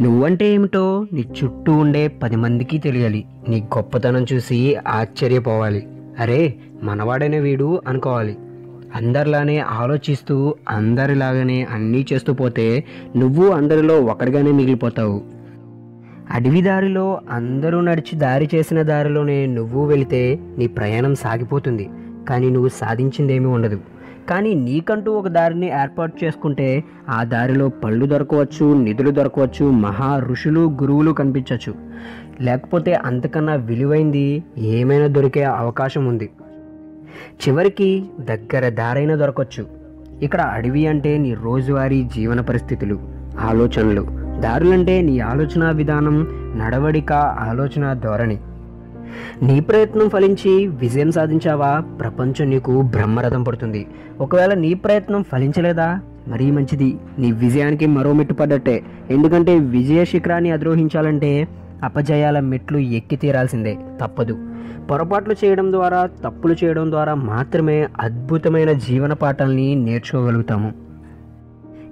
నువ్వంటే ఏమిటో నీ చుట్టూ ఉండే పది మందికి తెలియాలి. నీ గొప్పతనం చూసి ఆశ్చర్యపోవాలి. అరే మనవాడైన వీడు అనుకోవాలి. అందరిలానే ఆలోచిస్తూ అందరిలాగానే అన్నీ చేస్తూ పోతే నువ్వు అందరిలో ఒకటిగానే మిగిలిపోతావు. అడవి దారిలో అందరూ నడిచి దారి చేసిన దారిలోనే నువ్వు వెళితే నీ ప్రయాణం సాగిపోతుంది. కానీ నువ్వు సాధించిందేమీ ఉండదు. కానీ నీకంటూ ఒక దారిని ఏర్పాటు చేసుకుంటే ఆ దారిలో పళ్ళు దొరకవచ్చు నిధులు దొరకవచ్చు మహా ఋషులు గురువులు కనిపించవచ్చు లేకపోతే అంతకన్నా విలువైంది ఏమైనా దొరికే అవకాశం ఉంది. చివరికి దగ్గర దారైనా దొరకవచ్చు ఇక్కడ అడవి అంటే నీ రోజువారీ జీవన పరిస్థితులు ఆలోచనలు. దారులంటే నీ ఆలోచన విధానం నడవడిక ఆలోచన ధోరణి. నీ ప్రయత్నం ఫలించి విజయం సాధించావా? ప్రపంచం నీకు బ్రహ్మరథం పడుతుంది. ఒకవేళ నీ ప్రయత్నం ఫలించలేదా? మరీ మంచిది. నీ విజయానికి మరో మెట్టు పడ్డట్టే. ఎందుకంటే విజయ శిఖరాన్ని అధిరోహించాలంటే అపజయాల మెట్లు ఎక్కి తీరాల్సిందే. తప్పదు. పొరపాట్లు చేయడం ద్వారా తప్పులు చేయడం ద్వారా మాత్రమే అద్భుతమైన జీవన పాఠాలని నేర్చుకోగలుగుతాము.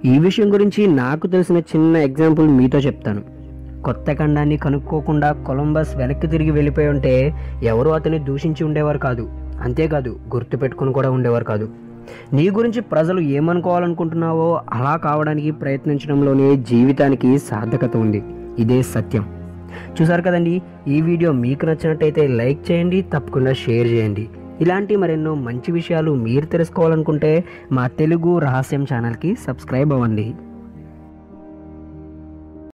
ఈ విషయం గురించి నాకు తెలిసిన చిన్న ఎగ్జాంపుల్ మీతో చెప్తాను. కొత్త ఖండాన్ని కనుక్కోకుండా కొలంబస్ వెనక్కి తిరిగి వెళ్ళిపోయి ఉంటే ఎవరు అతన్ని దూషించి ఉండేవారు కాదు. అంతేకాదు గుర్తుపెట్టుకుని కూడా ఉండేవారు కాదు. నీ గురించి ప్రజలు ఏమనుకోవాలనుకుంటున్నావో అలా కావడానికి ప్రయత్నించడంలోనే జీవితానికి సార్థకత ఉంది. ఇదే సత్యం. చూసారు కదండి? ఈ వీడియో మీకు నచ్చినట్టయితే లైక్ చేయండి తప్పకుండా షేర్ చేయండి. ఇలాంటి మరెన్నో మంచి విషయాలు మీరు తెలుసుకోవాలనుకుంటే మా తెలుగు రహస్యం ఛానల్కి సబ్స్క్రైబ్ అవ్వండి.